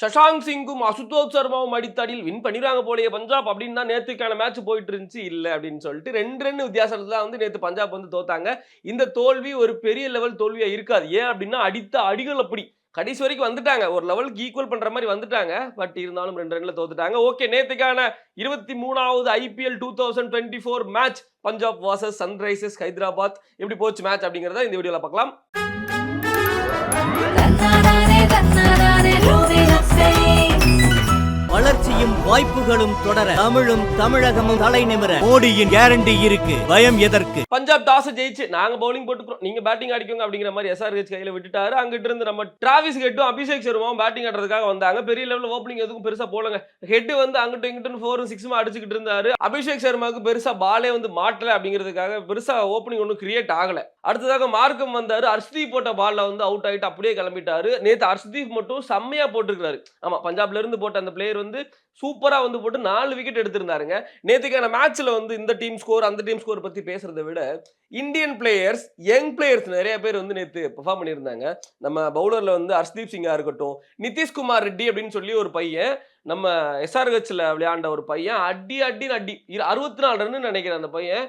சஷாங்க் சிங்கும் அசுதோஷ் சர்மாவும் அடித்தடியில் வின் பண்ணிடுறாங்க போலயே பஞ்சாப் அப்படின்னு தான் நேற்றுக்கான மேட்ச் போயிட்டு இருந்துச்சு. இல்லை அப்படின்னு சொல்லிட்டு ரெண்டு ரெண்டு வித்தியாசத்தில் தான் வந்து நேற்று பஞ்சாப் வந்து தோத்தாங்க. இந்த தோல்வி ஒரு பெரிய லெவல் தோல்வியாக இருக்காது. ஏன் அப்படின்னா அடித்த அடிகள் அப்படி. கடைசி வரைக்கும் வந்துட்டாங்க. ஒரு லெவலுக்கு ஈக்குவல் பண்ணுற மாதிரி வந்துட்டாங்க. பட் இருந்தாலும் ரெண்டு ரெண்டில் தோத்துட்டாங்க. ஓகே நேற்றுக்கான இருபத்தி மூணாவது IPL two thousand twenty four match Punjab versus Sunrisers Hyderabad. எப்படி போச்சு மேட்ச் அப்படிங்கிறத இந்த வீடியோவில் பார்க்கலாம். வளர்ச்சி வெற்றியும் வாய்ப்புகளும் தொடர தமிழும் தமிழகமும் தலை நிமிர. மோடியின் கேரண்டி இருக்கு. பயம் எதற்கு? பஞ்சாப் டாஸ் ஜெயிச்சு நாங்க பவுலிங் போட்டுக்கிறோம். நீங்க பேட்டிங் அடிக்கோங்க அப்படிங்கிற மாதிரி எஸ்ஆர்ஹெச் கையில விட்டுட்டாரு. அங்கிட்டு இருந்து நம்ம டிராவிஸ் ஹெட்டும் அபிஷேக் சர்மாவும் பேட்டிங் ஆடுறதுக்காக வந்தாங்க. பெரிய லெவலில் ஓப்பனிங் எதுக்கும் பெருசா போலங்க ஹெட் வந்து அங்கிட்டும் இங்கிட்டும் ஃபோரும் சிக்ஸும் அடிச்சுக்கிட்டு இருந்தாரு. அபிஷேக் சர்மாவுக்கு பெருசா பாலே வந்து மாட்டல அப்படிங்கிறதுக்காக பெருசா ஓப்பனிங் ஒன்றும் கிரியேட் ஆகல. அடுத்ததாக மார்க்கம் வந்தாரு. அர்ஷ்தீப் போட்ட பால்ல வந்து அவுட் ஆகிட்டு அப்படியே கிளம்பிட்டாரு. நேத்து அர்ஷ்தீப் மட்டும் செம்மையா போட்டிருக்காரு ஆமா பஞ்சாப்ல இருந்து போட்ட அந்த பிளேயர் வந்து சூப்பரா வந்து போட்டு நாலு விக்கெட் எடுத்திருந்தாருங்க. நேத்துக்கான மேட்ச்ல வந்து இந்த டீம் ஸ்கோர் அந்த டீம் ஸ்கோர் பத்தி பேசுறதை விட இந்தியன் பிளேயர்ஸ் யங் பிளேயர்ஸ் நிறைய பேர் வந்து நேற்று பெர்ஃபார்ம் பண்ணியிருந்தாங்க. நம்ம பவுலரில் வந்து ஹர்ஷ்தீப் சிங்காக இருக்கட்டும் நிதிஷ்குமார் ரெட்டி அப்படின்னு சொல்லி ஒரு பையன் நம்ம எஸ்ஆர்ஹெச்சில் விளையாண்ட ஒரு பையன் அடி அடின்னு அடி. அறுபத்தி நாலு ரன்னு நினைக்கிறேன் அந்த பையன்.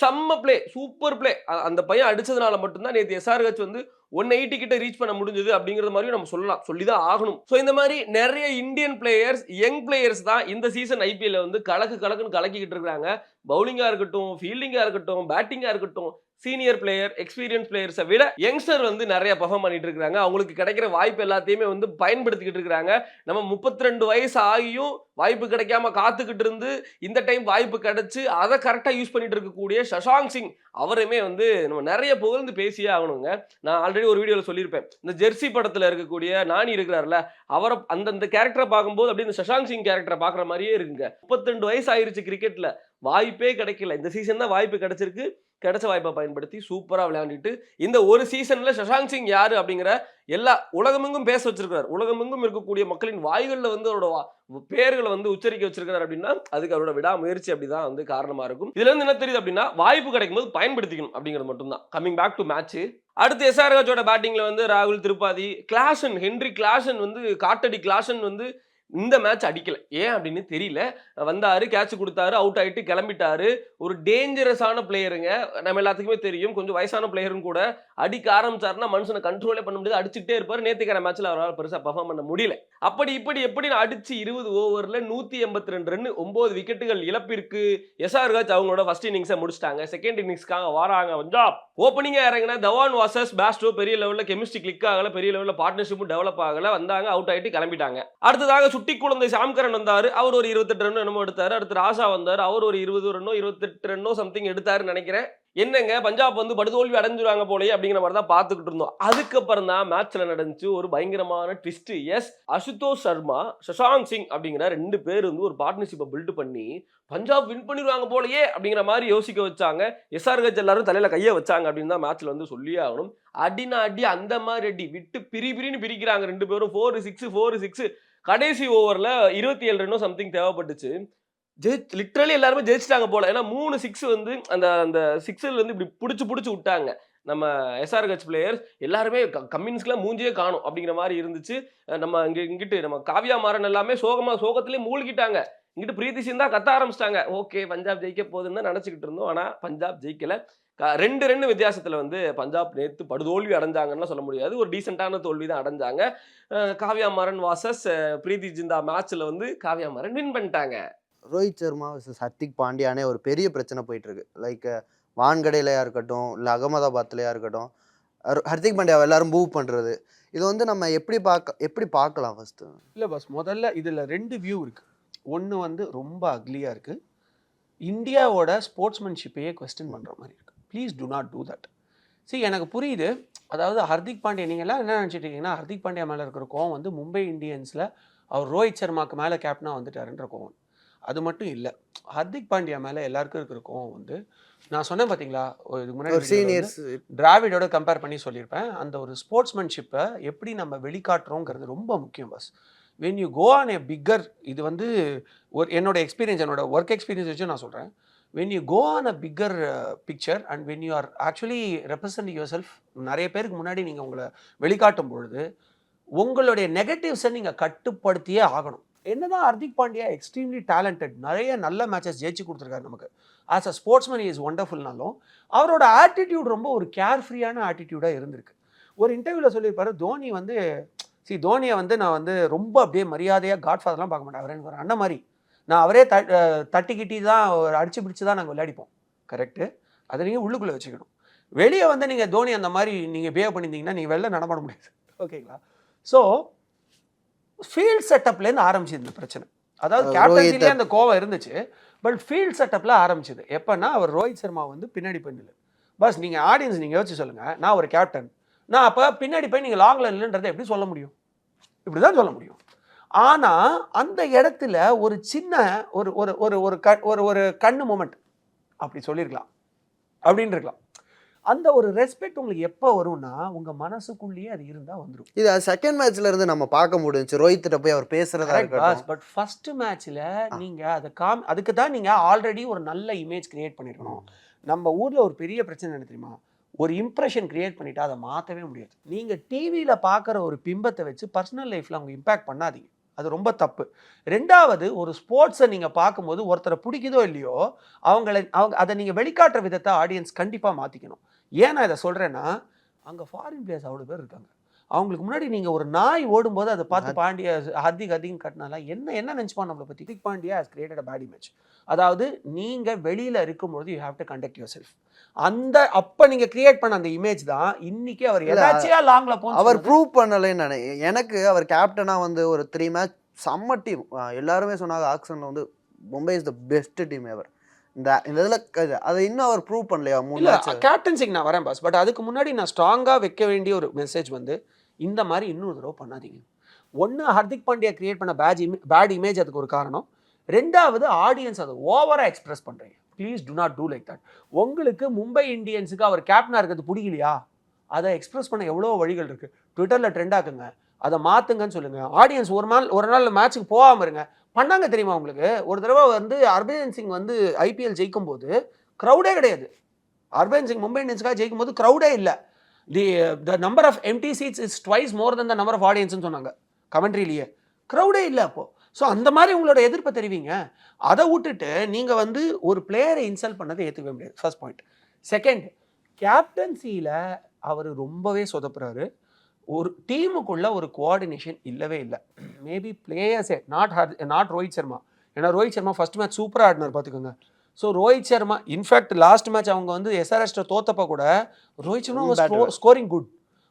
செம்ம பிளே சூப்பர் பிளே அந்த பையன் அடித்ததுனால மட்டும்தான் நேற்று எஸ்ஆர்ஹெச் வந்து ஒன் எயிட்டி கிட்ட ரீச் பண்ண முடிஞ்சது அப்படிங்கிறது மாதிரியும் நம்ம சொல்லலாம். சொல்லி தான் ஆகணும். ஸோ இந்த மாதிரி நிறைய இந்தியன் பிளேயர்ஸ் யங் பிளேயர்ஸ் தான் இந்த சீசன் ஐபிஎல்ல வந்து கலக்கு கலக்குன்னு கலக்கிக்கிட்டு இருக்காங்க பவுலிங்காக இருக்கட்டும் ஃபீல்டிங்காக இருக்கட்டும் பேட்டிங்காக இருக்கட்டும் சீனியர் பிளேயர் எக்ஸ்பீரியன்ஸ் பிளேயர்ஸை விட யங்ஸ்டர் வந்து நிறைய பர்ஃபார்ம் பண்ணிட்டு இருக்கிறாங்க. அவங்களுக்கு கிடைக்கிற வாய்ப்பு எல்லாத்தையுமே வந்து பயன்படுத்திக்கிட்டு இருக்கிறாங்க. நம்ம முப்பத்தி ரெண்டு வயசு ஆகியும் வாய்ப்பு கிடைக்காம காத்துக்கிட்டு இருந்து இந்த டைம் வாய்ப்பு கிடைச்சி அதை கரெக்டாக யூஸ் பண்ணிட்டு இருக்கக்கூடிய சஷாங் சிங் அவருமே வந்து நம்ம நிறைய புகழ்ந்து பேசியே ஆகணுங்க. நான் ஆல்ரெடி ஒரு வீடியோவில் சொல்லியிருப்பேன். இந்த ஜெர்சி படத்தில் இருக்கக்கூடிய நானி இருக்கிறார்ல அவரை அந்தந்த கேரக்டரை பார்க்கும்போது அப்படியே இந்த சஷாங் சிங் கேரக்டரை பார்க்குற மாதிரியே இருக்குங்க. முப்பத்திரெண்டு வயசு ஆயிருச்சு கிரிக்கெட்டில் வாய்ப்பே கிடைக்கல. இந்த சீசன் தான் வாய்ப்பு கிடைச்சிருக்கு. கிடைச்ச வாய்ப்பை பயன்படுத்தி சூப்பராக விளையாண்டுட்டு இந்த ஒரு சீசனில் சஷாங்க் சிங் யார் அப்படிங்கிற எல்லா உலகமெங்கும் பேச வச்சிருக்கிறார். உலகமெங்கும் இருக்கக்கூடிய மக்களின் வாய்களில் வந்து அவரோட வா- பேர்களை வந்து உச்சரிக்க வச்சிருக்கிறார் அப்படின்னா அதுக்கு அவரோட விடாமுயற்சி அப்படிதான் வந்து காரணமாக இருக்கும். இதுல இருந்து என்ன தெரியுது அப்படின்னா வாய்ப்பு கிடைக்கும் போது பயன்படுத்திக்கணும் அப்படிங்கிறது மட்டும்தான். கமிங் பேக் டு மேட்ச் அடுத்து எஸ்ஆர்ஹெச்சோட பேட்டிங்கில் வந்து ராகுல் திருப்பாதி கிளாசன் ஹென்ரி கிளாசன் வந்து காட்டடி கிளாசன் வந்து இந்த மேட்ச் அடிக்கல. ஏன் அப்படின்னு தெரியல. வந்தாரு கேட்ச் கொடுத்தாரு அவுட் ஆயிட்டு கிளம்பிட்டாரு. ஒரு டேஞ்சரஸான பிளேயருங்க நம்ம எல்லாத்துக்குமே தெரியும். கொஞ்சம் வயசான பிளேயரும் கூட அடிக்க ஆரம்பிச்சாருன்னா மனுஷனை கண்ட்ரோலே பண்ண முடியாது. அடிச்சுட்டே இருப்பாரு. நேத்துக்கான மேட்ச்ல அவரால் பெருசாக பர்ஃபார்ம் பண்ண முடியல. அப்படி இப்படி எப்படி அடிச்சு இருபது ஓவரில் நூற்றி எண்பத்தி ரெண்டு ரன் ஒன்பது விக்கெட்டுகள் இழப்பிற்கு எஸ்ஆர்ஹெச் அவங்களோட ஃபர்ஸ்ட் இன்னிங்ஸை முடிச்சிட்டாங்க. செகண்ட் இன்னிங்ஸ்க்காக வராங்க. பஞ்சாப் ஓப்பனிங்காக இறங்கின தவான் வாசஸ் பேஸ்டோ பெரிய லெவலில் கெமிஸ்ட்ரி கிளிக் ஆகல. பெரிய லெவலில் பார்ட்னர்ஷிப்பும் டெவலப் ஆகல. வந்தாங்க அவுட் ஆகிட்டு கிளம்பிட்டாங்க. அடுத்ததாக சுட்டி குழந்தை சாம்கரன் வந்தார். அவர் ஒரு இருபத்தெட்டு ரன்னோ என்னமோ எடுத்தார். அடுத்து ராசா வந்தார். அவர் ஒரு இருபது ரன்னோ இருபத்தெட்டு ரன்னோ சம்திங் எடுத்தாருன்னு நினைக்கிறேன். என்னங்க பஞ்சாப் வந்து படுதோல்வி அடைஞ்சிருவாங்க போலயே அப்படிங்கிற மாதிரி தான் பார்த்துக்கிட்டு இருந்தோம். அதுக்கப்புறம் தான் மேட்ச்ல நடந்துச்சு ஒரு பயங்கரமான ட்விஸ்ட் எஸ் அசுதோஷ் சர்மா சஷாங்க் சிங் அப்படிங்கிற ரெண்டு பேர் வந்து ஒரு பார்ட்னர்ஷிப்பை பில்ட் பண்ணி பஞ்சாப் வின் பண்ணிடுவாங்க போலயே அப்படிங்கிற மாதிரி யோசிக்க வச்சாங்க. எஸ்ஆர்ஹெச் எல்லாரும் தலையில கையை வச்சாங்க அப்படின்னு தான் மேட்ச்ல வந்து சொல்லியே ஆகணும். அடினா அடி அந்த மாதிரி அடி விட்டு பிரி பிரின்னு பிரிக்கிறாங்க ரெண்டு பேரும். ஃபோர் சிக்ஸ் ஃபோர் சிக்ஸ் கடைசி ஓவரில் இருபத்தி ஏழு ரன்னும் சம்திங் தேவைப்பட்டுச்சு. ஜெயிச் லிட்ரலி எல்லாருமே ஜெயிச்சிட்டாங்க போல. ஏன்னா மூணு சிக்ஸ் வந்து அந்த அந்த சிக்ஸில் வந்து இப்படி பிடிச்சி பிடிச்சி விட்டாங்க. நம்ம எஸ்ஆர்ஹெச் பிளேயர்ஸ் எல்லாருமே க- மூஞ்சியே காணும் அப்படிங்கிற மாதிரி இருந்துச்சு. நம்ம இங்கே இங்கிட்டு நம்ம காவியா மாறன் எல்லாமே சோகமாக சோகத்திலே மூழ்கிட்டாங்க. இங்கிட்டு பிரீத்தி சிந்தா கத்த ஆரம்பிச்சிட்டாங்க. ஓகே பஞ்சாப் ஜெயிக்க போகுதுன்னு தான் நினச்சிக்கிட்டு இருந்தோம். ஆனால் பஞ்சாப் ஜெயிக்கல. க- ரெண்டு ரெண்டு வித்தியாசத்தில் வந்து பஞ்சாப் நேற்று படுதோல்வி அடைஞ்சாங்கன்னு சொல்ல முடியாது. ஒரு டீசெண்டான தோல்வி தான் அடைஞ்சாங்க. காவியா காவ்யா மாறன் வாசஸ் பிரீத்தி ஜிந்தா மேட்ச்சில் வந்து காவ்யா மாறன் வின் பண்ணிட்டாங்க. ரோஹித் சர்மா vs பாண்டியானே ஒரு பெரிய பிரச்சனை போயிட்டு இருக்கு. லைக் வான்கடையிலையா இருக்கட்டும் இல்லை அகமதாபாத்லையா இருக்கட்டும் ஹர்திக் பாண்டியாவை எல்லாரும் மூவ் பண்ணுறது இது வந்து நம்ம எப்படி பார்க்க எப்படி பார்க்கலாம் ஃபஸ்ட்டு இல்லை பஸ் முதல்ல இதில் ரெண்டு வியூ இருக்குது ஒன்று வந்து ரொம்ப அக்லியாக இருக்குது இந்தியாவோட ஸ்போர்ட்ஸ்மேன்ஷிப்பையே கொஸ்டின் பண்ணுற மாதிரி இருக்குது please do not do that சரி எனக்கு புரியுது. அதாவது ஹர்திக் பாண்டியா நீங்கள்லாம் என்ன நினச்சிட்டு இருக்கீங்கன்னா ஹர்திக் பாண்டியா மேலே இருக்கிற கோவம் வந்து மும்பை இந்தியன்ஸில் அவர் ரோஹித் சர்மாக்கு மேலே கேப்டனாக வந்துட்டாருன்ற கோவம். அது மட்டும் இல்லை. ஹர்திக் பாண்டியா மேலே எல்லாருக்கும் இருக்கிற கோவம் வந்து நான் சொன்னேன் பார்த்தீங்களா இதுக்கு முன்னாடி சீனியர்ஸ் டிராவிடோட கம்பேர் பண்ணி சொல்லியிருப்பேன். அந்த ஒரு ஸ்போர்ட்ஸ்மேன்ஷிப்பை எப்படி நம்ம வெளிக்காட்டுறோங்கிறது ரொம்ப முக்கியம் bus when you go on a bigger இது வந்து ஒரு என்னோட எக்ஸ்பீரியன்ஸ் என்னோட ஒர்க் எக்ஸ்பீரியன்ஸ் வச்சு நான் சொல்கிறேன் when you go on a bigger picture and when you are actually represent yourself நிறைய பேருக்கு முன்னாடி நீங்கள் உங்களை வெளிக்காட்டும் பொழுது உங்களுடைய நெகட்டிவ்ஸை நீங்கள் கட்டுப்படுத்தியே ஆகணும். என்னதான் ஹர்திக் பாண்டியா எக்ஸ்ட்ரீம்லி டேலண்டட் நிறைய நல்ல மேட்சஸ் ஜெயிச்சு கொடுத்துருக்காரு நமக்கு. ஆஸ் அ ஸ்போர்ட்ஸ்மேன் இஸ் ஒண்டர்ஃபுல்னாலும் அவரோட ஆட்டிடியூட் ரொம்ப ஒரு கேர் ஃப்ரீயான ஆட்டிடியூடாக இருந்திருக்கு. ஒரு இன்டர்வியூவில் சொல்லியிருப்பாரு தோனி வந்து சி தோனியை வந்து நான் வந்து ரொம்ப அப்படியே மரியாதையாக காட்ஃபாதர்லாம் பார்க்க மாட்டேன். அவர் எனக்கு ஒரு அண்ணன் மாதிரி நான் அவரே த தட்டிக்கிட்டி தான் ஒரு அடிச்சு பிடிச்சி தான் நாங்கள் விளையாடிப்போம். கரெக்டு அதை நீங்கள் உள்ளுக்குள்ளே வச்சுக்கணும். வெளியே வந்து நீங்கள் தோனி அந்த மாதிரி நீங்கள் பிஹேவ் பண்ணியிருந்தீங்கன்னா நீங்கள் வெளில நடமாட முடியாது. ஓகேங்களா ஸோ ஃபீல்ட் செட்டப்லேருந்து ஆரம்பிச்சது இந்த பிரச்சனை. அதாவது கேப்டன்சிலே அந்த கோவம் இருந்துச்சு பட் ஃபீல்ட் செட்டப்பில் ஆரம்பிச்சது. எப்போன்னா அவர் ரோஹித் சர்மா வந்து பின்னாடி பண்ணில் பஸ் நீங்கள் ஆடியன்ஸ் நீங்கள் யோசிச்சு சொல்லுங்கள் நான் ஒரு கேப்டன் நான் அப்போ பின்னாடி போய் நீங்கள் லாங்கில் இல்லைன்றதை எப்படி சொல்ல முடியும்? இப்படி தான் சொல்ல முடியும். ஆனால் அந்த இடத்துல ஒரு சின்ன ஒரு ஒரு ஒரு ஒரு க ஒரு ஒரு கண்ணு மூமெண்ட் அப்படி சொல்லியிருக்கலாம். அப்படின்னு இருக்கலாம். அந்த ஒரு ரெஸ்பெக்ட் உங்களுக்கு எப்போ வரும்னா உங்கள் மனசுக்குள்ளேயே அது இருந்தால் வந்துடும் இது செகண்ட் மேட்ச்ல இருந்து நம்ம பார்க்க முடிஞ்சுச்சு. ரோஹித்திட்ட போய் அவர் பேசுறதா இருக்கட்டும். பட் ஃபர்ஸ்ட் மேட்ச்ல நீங்க அதை காம் அதுக்கு தான் நீங்க ஆல்ரெடி ஒரு நல்ல இமேஜ் கிரியேட் பண்ணிருக்கணும். நம்ம ஊர்ல ஒரு பெரிய பிரச்சனை என்ன தெரியுமா? ஒரு இம்ப்ரெஷன் கிரியேட் பண்ணிட்டா அதை மாற்றவே முடியாது. நீங்க டிவியில பார்க்குற ஒரு பிம்பத்தை வச்சு பர்சனல் லைஃப்ல அவங்க இம்பாக்ட் பண்ணாதீங்க. அது ரொம்ப தப்பு. ரெண்டாவது ஒரு ஸ்போர்ட்ஸை நீங்கள் பார்க்கும்போது ஒருத்தரை பிடிக்குதோ இல்லையோ அவங்கள அவங்க அதை நீங்கள் வெளிக்காட்டுற விதத்தை ஆடியன்ஸ் கண்டிப்பாக மாற்றிக்கணும் ஏன் நான் இதை சொல்கிறேன்னா அங்கே ஃபாரின் பிளேயர்ஸ் அவ்வளோ பேர் இருக்காங்க. அவங்களுக்கு முன்னாடி நீங்க ஒரு நாய் ஓடும்போது அதை பார்த்து பாண்டிய ஹர்திக் ஹர்திக் கட்டினால என்ன என்ன நினச்சிப்பான் நம்மளை பற்றி Hardik Pandya has created bad image அதாவது நீங்க வெளியில இருக்கும்பொழுது you have to conduct yourself அந்த அப்ப நீங்க கிரியேட் பண்ண அந்த இமேஜ் தான் இன்னைக்கு அவர் இல்ல, எதாச்சியா லாங்ல அவர் ப்ரூவ் பண்ணலைன்னு நினை எனக்கு அவர் கேப்டனா வந்து ஒரு த்ரீ மேட்ச் செம்ம டீம் எல்லாருமே சொன்னாங்க ஆக்ஷன்ல வந்து Mumbai is the best team ever இந்த இந்த இதுல அதை இன்னும் அவர் ப்ரூவ் பண்ணலையா? மூணு கேப்டன்சிக்கு நான் வரேன் பாஸ் பட் அதுக்கு முன்னாடி நான் ஸ்ட்ராங்கா வைக்க வேண்டிய ஒரு மெசேஜ் வந்து இந்த மாதிரி இன்னொரு தடவை பண்ணாதீங்க. ஒன்று ஹர்திக் பாண்டியா கிரியேட் பண்ண பேட் இமே பேட் இமேஜ் அதுக்கு ஒரு காரணம். ரெண்டாவது ஆடியன்ஸ் அதை ஓவராக எக்ஸ்பிரஸ் பண்ணுறீங்க please do not do like that உங்களுக்கு மும்பை இந்தியன்ஸுக்கு அவர் கேப்டனாக இருக்கிறது பிடிக்கலையா? அதை எக்ஸ்பிரஸ் பண்ண எவ்வளோ வழிகள் இருக்குது ட்விட்டரில் ட்ரெண்ட் ஆக்குங்க. அதை மாற்றுங்கன்னு சொல்லுங்கள் ஆடியன்ஸ் ஒரு நாள் ஒரு நாள் மேட்ச்சுக்கு போகாமல் இருங்க. பண்ணாங்க தெரியுமா உங்களுக்கு? ஒரு தடவை வந்து ஹர்பஜன் சிங் வந்து ஐபிஎல் ஜெயிக்கும் போது க்ரௌடே கிடையாது. ஹர்பஜன் சிங் மும்பை இந்தியன்ஸுக்காக ஜெயிக்கும் போது க்ரௌடே இல்லை. The the number of empty seats is twice more than the number of ஆடியன்ஸ்னு சொன்னாங்க. கமெண்ட்ரிலேயே க்ரௌடே இல்லை அப்போது ஸோ அந்த மாதிரி உங்களோட எதிர்ப்பை தெரிவிங்க. அதை விட்டுட்டு நீங்கள் வந்து ஒரு பிளேயரை இன்சல்ட் பண்ணதை ஏற்றுக்கவே முடியாது. ஃபர்ஸ்ட் பாயிண்ட் செகண்ட் கேப்டன்சியில் அவர் ரொம்பவே சொதப்புறாரு. ஒரு டீமுக்குள்ள ஒரு கோஆர்டினேஷன் இல்லவே இல்லை. Maybe பிளேயர்ஸே not her not Rohit Sharma ஏன்னா ரோஹித் சர்மா ஃபஸ்ட் மேட்ச் சூப்பராக ஆடினார் பார்த்துக்கோங்க so Rohit Sharma in fact last match அவங்க வந்து எஸ்ஆர்எஸ்ட தோத்தப்ப கூட ரோஹித் சர்மா. ஸ்கோரிங் குட்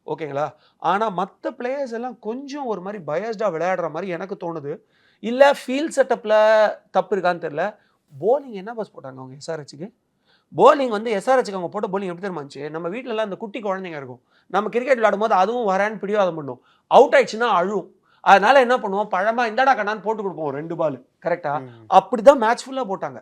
ஓகேங்களா ஆனால் மற்ற பிளேயர்ஸ் எல்லாம் கொஞ்சம் ஒரு மாதிரி பயஸ்டாக விளையாடுற மாதிரி எனக்கு தோணுது. இல்லை ஃபீல்ட் செட்டப்பில் தப்பு இருக்கான்னு தெரில போலிங் என்ன பஸ் போட்டாங்க அவங்க எஸ்ஆர்ஹெச்சுக்கு போலிங் வந்து எஸ்ஆர்ஹெச்சுக்கு அவங்க போட்ட போலிங் எப்படி தெரியுமா இருந்துச்சு? நம்ம வீட்டிலலாம் இந்த குட்டி குழந்தைங்க இருக்கும். நம்ம கிரிக்கெட் விளையாடும் போது அதுவும் வரேன்னு பிடிவாதம் பண்ணும். அவுட் ஆயிடுச்சுன்னா அழுவும் அதனால என்ன பண்ணுவோம்? பழமா இந்தடா கண்ணான்னு போட்டு கொடுப்போம். ரெண்டு பால் கரெக்டா அப்படிதான் மேட்ச் ஃபுல்லாக போட்டாங்க.